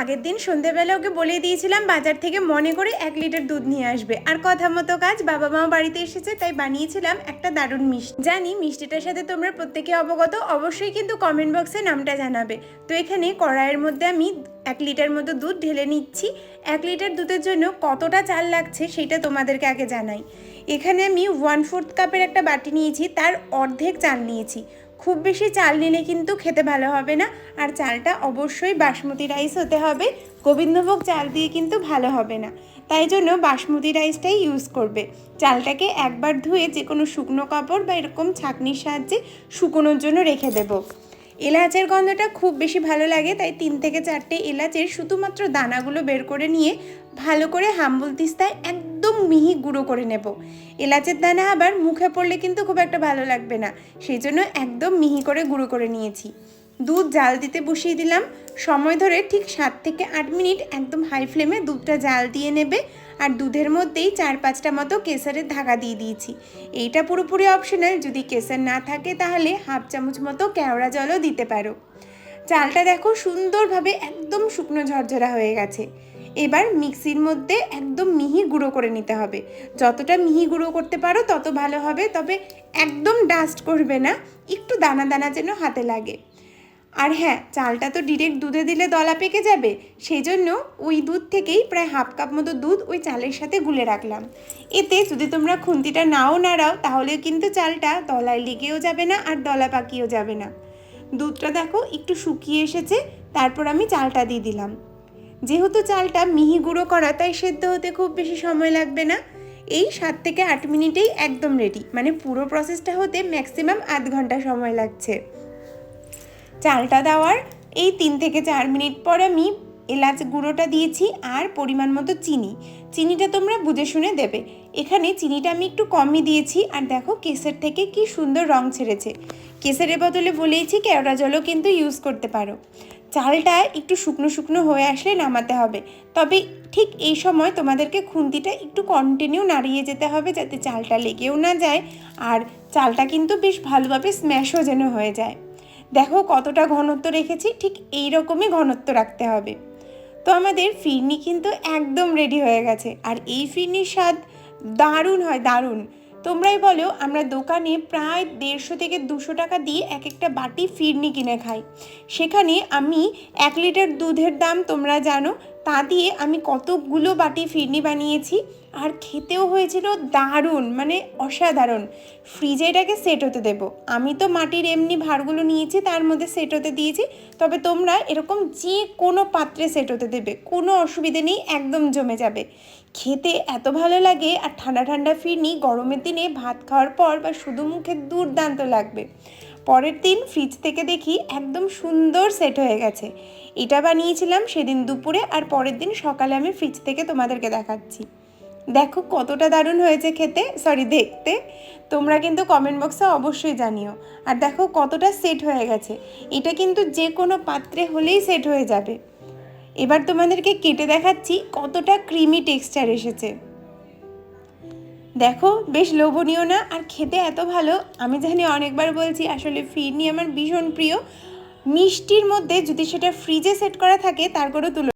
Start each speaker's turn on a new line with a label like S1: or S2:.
S1: আগের দিন সন্ধেবেলা ওকে বলে দিয়েছিলাম বাজার থেকে মনে করে এক লিটার দুধ নিয়ে আসবে। আর কথা মতো কাজ বাবা মা বাড়িতে এসেছে, তাই বানিয়েছিলাম একটা দারুণ মিষ্টি। জানি মিষ্টিটার সাথে তোমরা প্রত্যেকে অবগত, অবশ্যই কিন্তু কমেন্ট বক্সে নামটা জানাবে। তো এখানে কড়াইয়ের মধ্যে আমি এক লিটার মতো দুধ ঢেলে নিচ্ছি। এক লিটার দুধের জন্য কতটা চাল লাগছে সেটা তোমাদেরকে আগে জানাই। এখানে আমি ওয়ান ফোর্থ কাপের একটা বাটি নিয়েছি, তার অর্ধেক চাল নিয়েছি। খুব বেশি চাল নিলে কিন্তু খেতে ভালো হবে না। আর চালটা অবশ্যই বাসমতি রাইস হতে হবে। গোবিন্দভোগ চাল দিয়ে কিন্তু ভালো হবে না। তাই জন্য বাসমতি রাইসটাই ইউজ করবে। চালটাকে একবার ধুয়ে যে কোনো শুকনো কাপড় বা এরকম ছাঁকনির সাহায্যে শুকোনোর জন্য রেখে দেবো। এলাচের গন্ধটা খুব বেশি ভালো লাগে, তাই তিন থেকে চারটে এলাচের শুধুমাত্র দানাগুলো বের করে নিয়ে ভালো করে হাম্বুল তিস্তায় একদম মিহি গুঁড়ো করে নেব। এলাচের দানা আবার মুখে পড়লে কিন্তু খুব একটা ভালো লাগবে না, সেই জন্য একদম মিহি করে গুঁড়ো করে নিয়েছি। দুধ জাল দিতে বসিয়ে দিলাম। সময় ধরে ঠিক সাত থেকে আট মিনিট একদম হাই ফ্লেমে দুধটা জাল দিয়ে নেবে আর দুধের মধ্যেই চার পাঁচটা মতো কেসারের ধাগা দিয়ে দিয়েছি। এইটা পুরোপুরি অপশনাল, যদি কেসার না থাকে তাহলে হাফ চামচ মতো কেওড়া জলও দিতে পারো। চালটা দেখো সুন্দরভাবে একদম শুকনো ঝরঝরা হয়ে গেছে। এবার মিক্সির মধ্যে একদম মিহি গুঁড়ো করে নিতে হবে। যতটা মিহি গুঁড়ো করতে পারো তত ভালো হবে, তবে একদম ডাস্ট করবে না, একটু দানা দানা যেন হাতে লাগে। আর হ্যাঁ চালটা তো ডিরেক্ট দুধে দিলে দলা পেকে যাবে সেই জন্য ওই দুধ থেকেই প্রায় হাফ কাপ মতো দুধ ওই চালের সাথে গুলে রাখলাম। এতে যদি তোমরা খুন্তিটা নাও নাড়াও, তাহলে কিন্তু চালটা দলায় লেগেও যাবে না আর দলা পাকিয়েও যাবে না। দুধটা দেখো একটু শুকিয়ে এসেছে, তারপর আমি চালটা দিয়ে দিলাম। যেহেতু চালটা মিহি গুঁড়ো করা, তাই সেদ্ধ হতে খুব বেশি সময় লাগবে না। এই সাত থেকে আট মিনিটেই একদম রেডি মানে পুরো প্রসেসটা হতে ম্যাক্সিমাম আধ ঘণ্টা সময় লাগছে। চালটা দেওয়ার এই তিন থেকে চার মিনিট পর আমি এলাচ গুঁড়োটা দিয়েছি আর পরিমাণ মতো চিনি। চিনিটা তোমরা বুঝে শুনে দেবে। এখানে চিনিটা আমি একটু কমই দিয়েছি আর দেখো কেসের থেকে কি সুন্দর রং ছেড়েছে। কেসেরের বদলে বলেইছি কেওড়া জলও কিন্তু ইউজ করতে পারো। চালটা একটু শুকনো শুকনো হয়ে আসলে নামাতে হবে। তবে ঠিক এই সময় তোমাদেরকে খুন্তিটা একটু কন্টিনিউ নাড়িয়ে যেতে হবে যাতে চালটা লেগেও না যায় আর চালটা কিন্তু বেশ ভালোভাবে স্ম্যাশও যেন হয়ে যায়। দেখো কতটা ঘনত্ব রেখেছি, ঠিক এই রকমই ঘনত্ব রাখতে হবে। তো আমাদের ফিরনি কিন্তু একদম রেডি হয়ে গেছে। আর এই ফিরনির স্বাদ দারুণ হয়, দারুণ। তোমরাই বলো, আমরা দোকানে প্রায় দেড়শো থেকে দুশো টাকা দিয়ে এক একটা বাটি ফিরনি কিনে খাই। সেখানে আমি এক লিটার দুধের দাম তোমরা জানো, তা দিয়ে আমি কতগুলো বাটি ফিরনি বানিয়েছি। আর খেতেও হয়েছিল দারুণ মানে অসাধারণ। ফ্রিজে এটাকে সেট হতে দেব। আমি তো মাটির এমনি ভাঁড়গুলো নিয়েছি, তার মধ্যে সেট হতে দিয়েছি। তবে তোমরা এরকম যে কোনো পাত্রে সেট হতে দেবে, কোনো অসুবিধে নেই, একদম জমে যাবে। খেতে এত ভালো লাগে আর ঠান্ডা ঠান্ডা ফিরনি, গরমের দিনে ভাত খাওয়ার পর বা শুধু মুখে দুর্দান্ত লাগবে। পরের দিন ফ্রিজ থেকে দেখি একদম সুন্দর সেট হয়ে গেছে। এটা বানিয়েছিলাম সেদিন দুপুরে আর পরের দিন সকালে আমি ফ্রিজ থেকে তোমাদেরকে দেখাচ্ছি। দেখো কতটা দারুণ হয়েছে খেতে। সরি দেখতে। তোমরা কিন্তু কমেন্ট বক্সে অবশ্যই জানিও। আর দেখো কতটা সেট হয়ে গেছে। এটা কিন্তু যে কোনো পাত্রে হলেই সেট হয়ে যাবে। এবার তোমাদেরকে কেটে দেখাচ্ছি কতটা ক্রিমি টেক্সচার এসেছে। দেখো, বেশ লোভনীয় না? আর খেতে এত ভালো, আমি জানি অনেকবার বলছি, আসলে ফিরনি আমার ভীষণ প্রিয়। মিষ্টির মধ্যে যদি সেটা ফ্রিজে সেট করা থাকে তার কোনো তুলনা